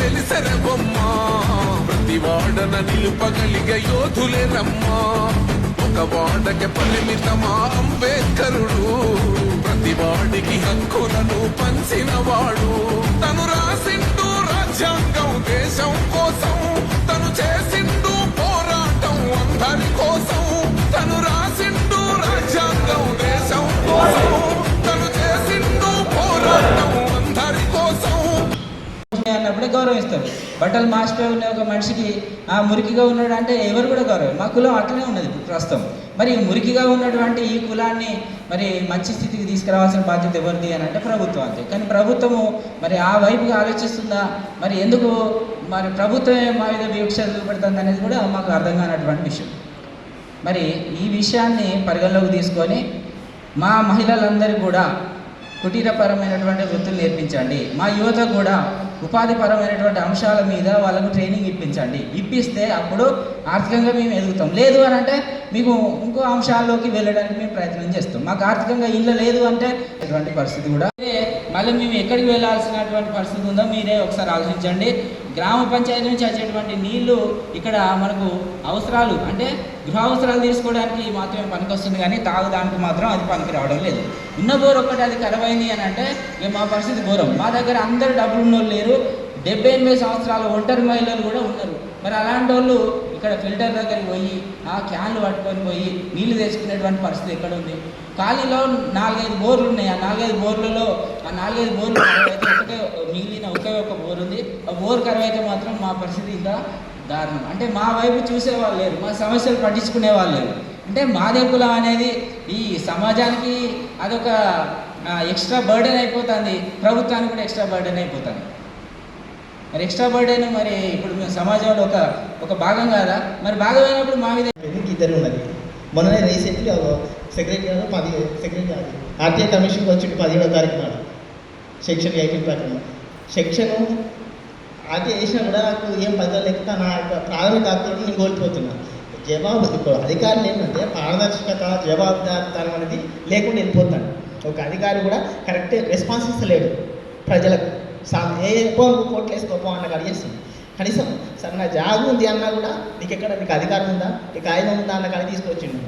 బొమ్మ ప్రతి వాడన నిలుపగలిగ యోధులే రమ్మా. ఒక వాడకి పరిమితమా అంబేద్కరుడు? ప్రతి వాడికి హక్కులను పంచిన అన్నప్పుడే బట్టలు మాసిపోయి ఉన్న ఒక మనిషికి ఆ మురికిగా ఉన్నాడు అంటే ఎవరు కూడా గౌరవం. మా కులం అట్లనే ఉన్నది ప్రస్తుతం. మరి మురికిగా ఉన్నటువంటి ఈ కులాన్ని మరి మంచి స్థితికి తీసుకురావాల్సిన బాధ్యత ఎవరిది అని అంటే ప్రభుత్వం అంతే. కానీ ప్రభుత్వము మరి ఆ వైపుగా ఆలోచిస్తుందా? మరి ఎందుకు మరి ప్రభుత్వమే మా మీద వివక్ష చూపెడుతుంది అనేది కూడా మాకు అర్థం కానటువంటి విషయం. మరి ఈ విషయాన్ని పరిగణలోకి తీసుకొని మా మహిళలందరూ కూడా కుటీరపరమైనటువంటి వృత్తులు నేర్పించండి. మా యువత కూడా ఉపాధిపరమైనటువంటి అంశాల మీద వాళ్ళకు ట్రైనింగ్ ఇప్పించండి. ఇప్పిస్తే అప్పుడు ఆర్థికంగా మేము ఎదుగుతాం. లేదు అని అంటే మీకు ఇంకో అంశాల్లోకి వెళ్ళడానికి మేము ప్రయత్నం చేస్తాం. మాకు ఆర్థికంగా ఇల్లు లేదు అంటే ఇటువంటి పరిస్థితి కూడా. మళ్ళీ మేము ఎక్కడికి వెళ్ళాల్సినటువంటి పరిస్థితి ఉందో మీరే ఒకసారి ఆలోచించండి. గ్రామ పంచాయతీ నుంచి వచ్చేటువంటి నీళ్ళు ఇక్కడ మనకు అవసరాలు అంటే గృహ అవసరాలు తీసుకోవడానికి మాత్రమే పనికొస్తుంది కానీ తాగడానికి మాత్రం అది పనికి రావడం లేదు. ఉన్న బోర్ ఒక్కటి అది కరవైంది అని అంటే ఇక మా పరిస్థితి ఘోరం. మా దగ్గర అందరు డబ్బులు ఉన్నోళ్ళు లేరు. డెబ్బై ఎనిమిది సంవత్సరాల ఒంటరి మహిళలు కూడా ఉన్నారు. మరి అలాంటి వాళ్ళు ఇక్కడ ఫిల్టర్ దగ్గరికి పోయి ఆ క్యాన్లు పట్టుకొని పోయి నీళ్ళు తెచ్చుకునేటువంటి పరిస్థితి ఎక్కడ ఉంది? ఖాళీలో నాలుగైదు బోర్లు ఉన్నాయి. ఆ నాలుగైదు బోర్లలో ఆ నాలుగైదు బోర్లు అయితే ఒకటే మిగిలిన ఒకే ఒక బోర్ ఉంది. ఆ బోర్ కరువైతే మాత్రం మా పరిస్థితి ఇంకా దారుణం. అంటే మా వైపు చూసేవాళ్ళు లేరు. మా సమస్యలు పట్టించుకునే వాళ్ళు లేరు. అంటే మాదే కులం అనేది ఈ సమాజానికి అదొక ఎక్స్ట్రా బర్డెన్ అయిపోతుంది. ప్రభుత్వానికి కూడా ఎక్స్ట్రా బర్డెన్ అయిపోతుంది. మరి ఎక్స్ట్రా బర్డెన్ మరి ఇప్పుడు మేము సమాజంలో ఒక ఒక భాగం కాదా? మరి భాగమైనప్పుడు మా మీద ఇద్దరు ఉన్నది? మొన్ననే రీసెంట్లీ సెక్రటరీ గారు పది సెక్రటరీ అది ఆర్టీఐ కమిషన్కి వచ్చిండు పదిహేడో తారీఖు నాడు సెక్షన్ ఎయిటీన్ ప్రకారం సెక్షన్ ఆర్టీఐ చేసినా కూడా నాకు ఏం పదాలు లేకుండా నా యొక్క ప్రాథమిక హక్కులను నేను కోల్పోతున్నా. జవాబు ఇప్పుడు అధికారులు ఏంటంటే పారదర్శకత జవాబుదారితనం అనేది లేకుండా వెళ్ళిపోతాడు ఒక అధికారి కూడా కరెక్ట్ రెస్పాన్స్ ఇస్తలేడు ప్రజలకు. సార్ ఏ ఎక్కువ కోట్లు అన్న అడిగేస్తుంది కనీసం సార్ నా జాగు ఉంది అన్నా కూడా నీకు ఎక్కడ నీకు అధికారం ఉందా? నీకు ఆయన ఉందా? అన్న కానీ తీసుకొచ్చిండు.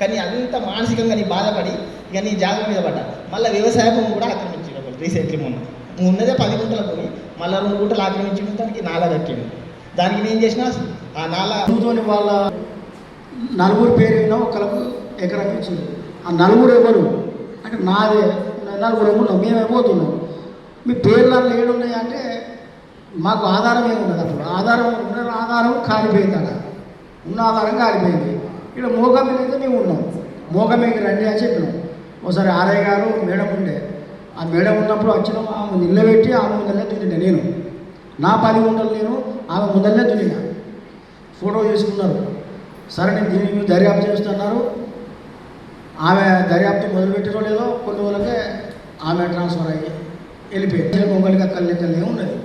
కానీ అంత మానసికంగా నీ బాధపడి ఇక నీ జాగం మీద పడ్డా. మళ్ళీ వ్యవసాయ భూమి కూడా ఆక్రమించిండు ఒకటి రీసెంట్లీ మొన్న. ఉన్నదే పది గుంటల భూమి. మళ్ళీ రెండు గుంటలు ఆక్రమించిండు దానికి నాలా కట్టిండు. దానికి నేను చేసిన ఆ నాలా వాళ్ళ నలుగురు పేరు అయినా ఒకరికి ఎకరం ఇచ్చింది ఆ నలుగురు ఎవరు? అంటే నాదే. నలుగురు ఎవరు? మేము పోతున్నాం. మీ పేర్లలో ఏడున్నాయి అంటే మాకు ఆధారం ఏమున్నది అప్పుడు ఆధారం ఉన్న ఆధారం కాలిపోయింది అక్కడ. ఉన్న ఆధారం కాలిపోయింది. ఇక్కడ మోగమే అయితే మేము ఉన్నాం. మోగమేకి రండి అని చెప్పినాం. ఒకసారి ఆరయ్య గారు మేడం ఉండే. ఆ మేడం ఉన్నప్పుడు వచ్చిన ఆమె నిల్లబెట్టి ఆమె ముందరనే దున్నిన నేను. నా పని ఉండలు నేను ఆమె ముందరనే దున్నిన. ఫోటో తీసుకున్నారు. సరే నేను దీని దర్యాప్తు చేస్తున్నారు. ఆమె దర్యాప్తు మొదలుపెట్టినో లేదో కొన్ని రోజులకే ఆమె ట్రాన్స్ఫర్ అయ్యి వెళ్ళిపోయింది మొంగలిగా కళ్ళెక్కలే ఉన్నది?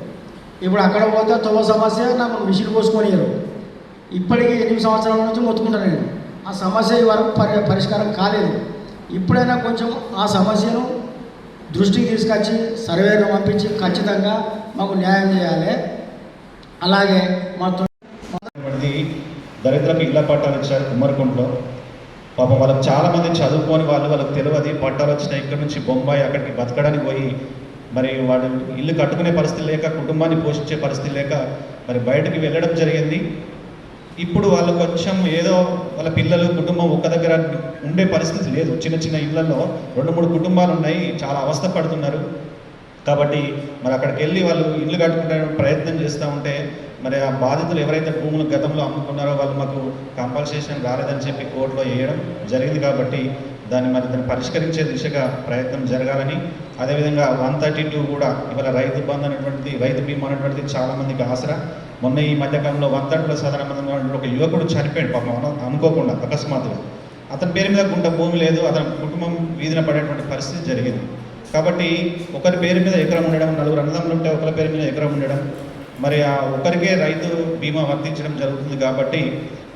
ఇప్పుడు అక్కడ పోతే తొమ్మ సమస్య నాకు మిషన్ పోసుకొనియరు ఇప్పటికీ ఎనిమిది సంవత్సరాల నుంచి మొత్తుకుంటాను నేను. ఆ సమస్య వరకు పరి పరిష్కారం కాలేదు. ఇప్పుడైనా కొంచెం ఆ సమస్యను దృష్టికి తీసుకొచ్చి సర్వేను పంపించి ఖచ్చితంగా మాకు న్యాయం చేయాలి. అలాగే మా తొ- దరిద్రకు ఇళ్ళ పట్టాలు ఇచ్చారు కుమ్మరికుంట్లో. పాపం వాళ్ళకి చాలామంది చదువుకొని వాళ్ళు వాళ్ళకి తెలియదు పట్టాలు వచ్చినాయి. ఇక్కడ నుంచి బొంబాయి అక్కడికి బతకడానికి పోయి మరి వాళ్ళు ఇల్లు కట్టుకునే పరిస్థితి లేక కుటుంబాన్ని పోషించే పరిస్థితి లేక మరి బయటకు వెళ్ళడం జరిగింది. ఇప్పుడు వాళ్ళు కొంచెం ఏదో వాళ్ళ పిల్లలు కుటుంబం ఒక్క దగ్గర ఉండే పరిస్థితి లేదు. చిన్న చిన్న ఇళ్ళలో రెండు మూడు కుటుంబాలు ఉన్నాయి చాలా అవస్థ పడుతున్నారు. కాబట్టి మరి అక్కడికి వెళ్ళి వాళ్ళు ఇల్లు కట్టుకుంటే ప్రయత్నం చేస్తూ ఉంటే మరి ఆ బాధితులు ఎవరైతే భూములు గతంలో అమ్ముకున్నారో వాళ్ళు మాకు కంపల్సేషన్ రాలేదని చెప్పి కోర్టులో వేయడం జరిగింది కాబట్టి దాన్ని మరి దాన్ని పరిష్కరించే దిశగా ప్రయత్నం జరగాలని అదేవిధంగా వన్ థర్టీ టూ కూడా ఇవాళ రైతు బంధు అనేటువంటిది రైతు బీమా అనేటువంటిది చాలామందికి ఆసరా. మొన్న ఈ మధ్యకాలంలో వన్ థర్టీలో సాధారణ ఒక యువకుడు చనిపోయాడు పాపం అనుకోకుండా అకస్మాత్తుగా. అతని పేరు మీద గుంట భూమి లేదు అతని కుటుంబం వీధిన పడేటువంటి పరిస్థితి జరిగింది. కాబట్టి ఒకరి పేరు మీద ఎకరం ఉండడం నలుగురు అన్నదమ్ములు ఉంటే ఒకరి పేరు మీద ఎకరం ఉండడం మరి ఆ ఒకరికే రైతు బీమా వర్తించడం జరుగుతుంది కాబట్టి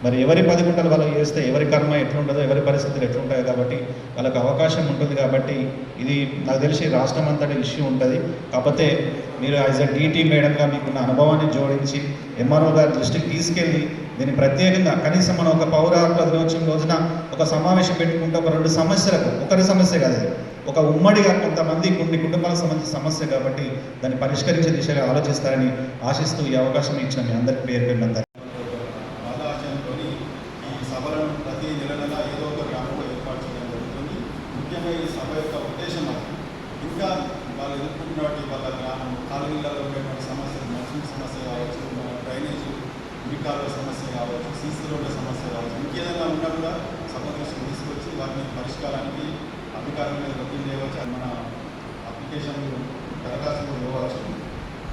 మరి ఎవరి పది గుంటలు వాళ్ళు చేస్తే ఎవరి కర్మ ఎట్లుంటుందో ఎవరి పరిస్థితులు ఎట్లుంటాయో కాబట్టి వాళ్ళకి అవకాశం ఉంటుంది కాబట్టి ఇది నాకు తెలిసి రాష్ట్రం అంతటి ఇష్యూ ఉంటుంది. కాకపోతే మీరు యాజ్ అ డీటీ మేడంగా మీకున్న అనుభవాన్ని జోడించి ఎంఆర్ఓ గారి దృష్టికి తీసుకెళ్ళి దీన్ని ప్రత్యేకంగా కనీసం మనం ఒక పౌరాత్మ దినోత్సవం రోజున ఒక సమావేశం పెట్టుకుంటే ఒక రెండు సమస్యలకు ఒకరి సమస్య కాదు ఒక ఉమ్మడిగా కొంతమంది కొన్ని కుటుంబాలకు సంబంధించిన సమస్య కాబట్టి దాన్ని పరిష్కరించే దిశగా ఆలోచిస్తారని ఆశిస్తూ ఈ అవకాశం ఇచ్చిన మీ అందరికీ పేరు పేరు ఆలోచనతో ఈ సభలను ప్రతి నెల నెల ఏదో ఒక గ్రామంలో ఏర్పాటు చేయడం జరుగుతుంది ముఖ్యంగా ఈ సభ యొక్క ఉద్దేశం ఇంకా వాళ్ళు ఎదుర్కొంటున్నటువంటి వాళ్ళ గ్రామం కాలనీలలో ఉండేటువంటి సమస్యలు మనుషుల సమస్య కావచ్చు మన డ్రైనేజ్ మురికాల సమస్య కావచ్చు సీసీ రోడ్ల సమస్య కావచ్చు ఇంకేదైనా ఉన్నా కూడా సభ దృష్టికి తీసుకొచ్చి వాటిని పరిష్కారానికి అధికారుల మీద ఒత్తిడి చేయవచ్చు మన అప్లికేషన్ దరఖాస్తు ఇవ్వచ్చు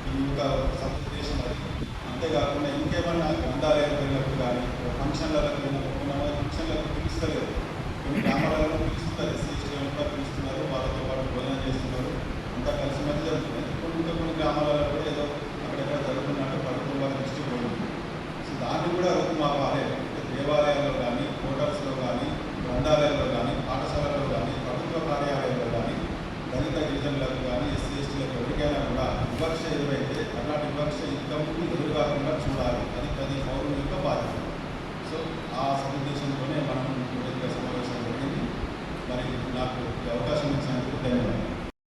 ఈ యొక్క సభ ఉద్దేశం అది. అంతేకాకుండా ఇంకేమైనా గ్రంథాలయాలకు వెళ్ళినప్పుడు కానీ ఫంక్షన్లకు వెళ్ళినప్పుడు కొంతమంది ఫంక్షన్లకు పిలుస్తలేదు కొన్ని గ్రామాలలో పిలుస్తున్నారు ఎస్సీ ఎస్టీ కూడా పిలుస్తున్నారు వాళ్ళతో పాటు భోజనం చేస్తున్నారు అంతా కలిసి మధ్య జరుగుతుంది కొన్ని ఇంకా కొన్ని గ్రామాలలో కూడా ఏదో అక్కడెక్కడ జరుగుతున్నట్టు పడుకున్న వాళ్ళ దృష్టి పోయింది సో దాన్ని కూడా రూపుమాపాలి అంటే దేవాలయాల్లో కానీ హోటల్స్లో కానీ గ్రంథాలయాల్లో కానీ పాఠశాలల్లో కానీ ప్రభుత్వ కార్యాలయాల్లో కానీ దళిత గిరిజనులకు కానీ ఎస్సీ ఎస్టీలకు ఎవరికైనా కూడా వివక్ష ఎదురైతే అలాంటి వివక్ష ఇంకా ముందు ఎదురు కాకుండా చూడాలి. అది ప్రతి పౌరుని యొక్క బాధ్యత. సో ఆ సదుద్దేశంతోనే మనం ఈ వేదిక సమావేశం జరిగింది. మరి నాకు ఈ అవకాశం ఇచ్చినందుకు ధన్యవాదాలు.